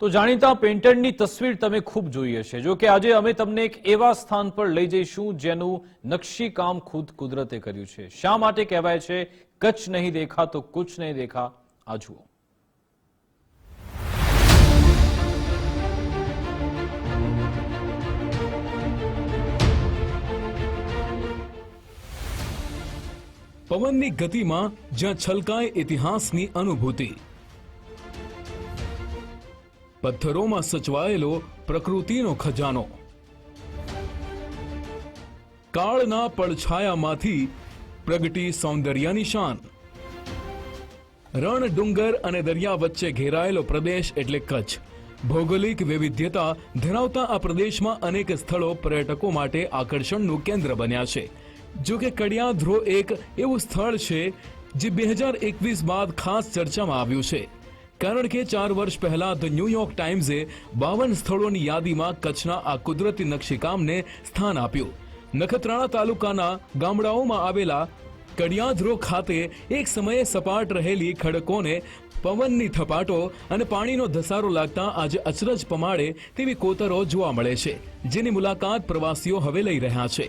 તો જાણીતા પેન્ટરની તસવીર તમે ખૂબ જોઈ હશે. જો કે આજે અમે તમને એક એવા સ્થાન પર લઈ જઈશું જેનું નકશી કામ ખુદ કુદરતે કર્યું છે. શા માટે કહેવાય છે, કચ્છ નહીં દેખા તો કુછ નહીં દેખા, આ જુઓ. પવનની ગતિમાં જ્યાં છલકાય ઇતિહાસની અનુભૂતિ પથ્થરોમાં સચવાયેલો પ્રકૃતિનો ખજાનો. કાળના પડછાયામાંથી પ્રગટી સૌંદર્યની શાન. રણ ડુંગર અને દરિયા વચ્ચે ઘેરાયેલો પ્રદેશ એટલે કચ્છ. ભૌગોલિક વૈવિધ્યતા ધરાવતા આ પ્રદેશમાં અનેક સ્થળો પર્યટકો માટે આકર્ષણનું કેન્દ્ર બન્યા છે. જો કે કડિયાધ્રો એક એવું સ્થળ છે જે બે હજાર એકવીસ બાદ ખાસ ચર્ચામાં આવ્યું છે. કારણ કે ચાર વર્ષ પહેલા ધ ન્યૂયોર્ક ટાઈમ્સે બાવન સ્થળોની યાદીમાં કચ્છના આ કુદરતી નકશીકામને સ્થાન આપ્યું. નખત્રાણા તાલુકાના ગામડાઓમાં આવેલા કડિયાધરો ખાતે એક સમયે સપાટ રહેલી ખડકોને પવનની થપાટો અને પાણીનો ધસારો લાગતા આજે અચરજ પમાડે તેવી કોતરો જોવા મળે છે, જેની મુલાકાત પ્રવાસીઓ હવે લઈ રહ્યા છે.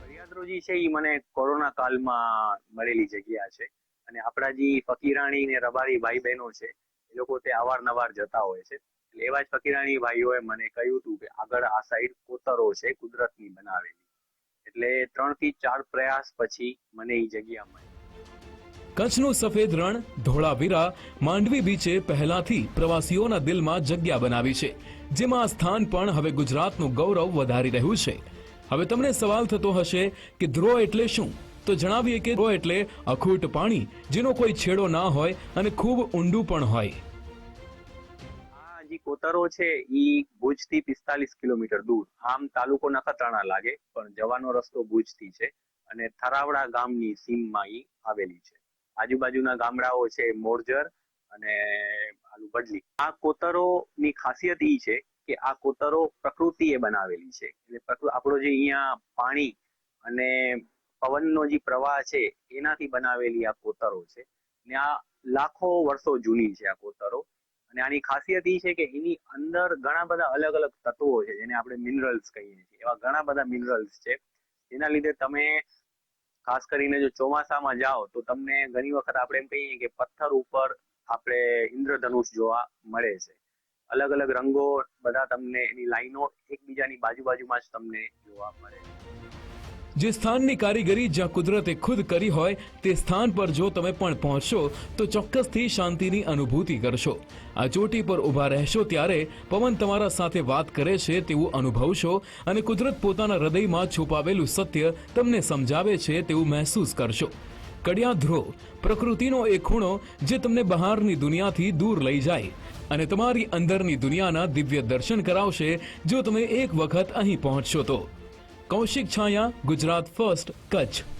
ફરિયાદરોજી છે એ મને કોરોના કાલમાં મળેલી જગ્યા છે. અને આપણા જે ફકીરાણી ને રબારી ભાઈ બહેનો છે, એ લોકો તે અવારનવાર જતા હોય છે. એટલે એવા જ ફકીરાણી ભાઈઓએ મને કહ્યું હતું કે આગળ આ સાઈડ કોતરો છે, કુદરતની બનાવેલી. એટલે ત્રણથી ચાર પ્રયાસ પછી મને એ જગ્યા મળી. કચ્છનું સફેદ રણ, ધોળાવીરા, માંડવી બીચે પહેલાથી પ્રવાસીઓના દિલમાં જગ્યા બનાવી છે, જેમાં આ સ્થાન પણ હવે ગુજરાતનું ગૌરવ વધારી રહ્યું છે. હવે તમને સવાલ થતો હશે કે ધ્રો એટલે શું? તો જણાવીએ કે રો એટલે અખૂટ પાણી, જેનો કોઈ છેડો ના હોય અને ખૂબ ઊંડું પણ હોય. કોતરો છે ઈ ભુજથી પિસ્તાલીસ કિલોમીટર દૂર. આમ તાલુકો નખત્રાણા લાગે, પણ જવાનો રસ્તો ભુજથી છે અને થરાવડા ગામની સીમમાં ઈ આવેલી છે. આજુબાજુના ગામડાઓ છે, મોરજર અને બડલી. આ કોતરો ની ખાસિયત ઈ છે કે આ કોતરો પ્રકૃતિએ બનાવેલી છે. એટલે આપણો જે અહીંયા પાણી અને પવનનો જે પ્રવાહ છે, એનાથી બનાવેલી આ કોતરો છે. ને આ લાખો વર્ષો જૂની છે આ કોતરો. અને આની ખાસિયત એ છે કે એની અંદર ઘણા બધા અલગ અલગ તત્વો છે, જેને આપણે મિનરલ્સ કહીએ છીએ. એવા ઘણા બધા મિનરલ્સ છે. જેના લીધે તમે ખાસ કરીને જો ચોમાસામાં જાઓ, તો તમને ઘણી વખત આપણે એમ કહીએ કે પથ્થર ઉપર આપણે ઇન્દ્રધનુષ જોવા મળે છે. અલગ અલગ રંગો બધા તમને એની લાઈનો એકબીજાની બાજુ બાજુમાં જ તમને જોવા મળે છે. જે સ્થાનની કારીગરી જ્યાં કુદરતે ખુદ કરી હોય તે સ્થાન પર જો તમે પણ પહોંચશો, તો ચોક્કસથી શાંતિની અનુભૂતિ કરશો. આ ચોટી પર ઊભા રહેશો ત્યારે પવન તમારા સાથે વાત કરે છે તેવું અનુભવશો અને કુદરત પોતાના હૃદયમાં છુપાવેલું સત્ય તમને સમજાવે છે તેવું મહેસૂસ કરશો. કડિયાધ્રો પ્રકૃતિનો એક ખૂણો જે તમને બહારની દુનિયાથી દૂર લઈ જાય અને તમારી અંદરની દુનિયાના દિવ્ય દર્શન કરાવશે જો તમે એક વખત અહીં પહોંચશો તો. કૌશિક છાયા ગુજરાત ફર્સ્ટ કચ્છ.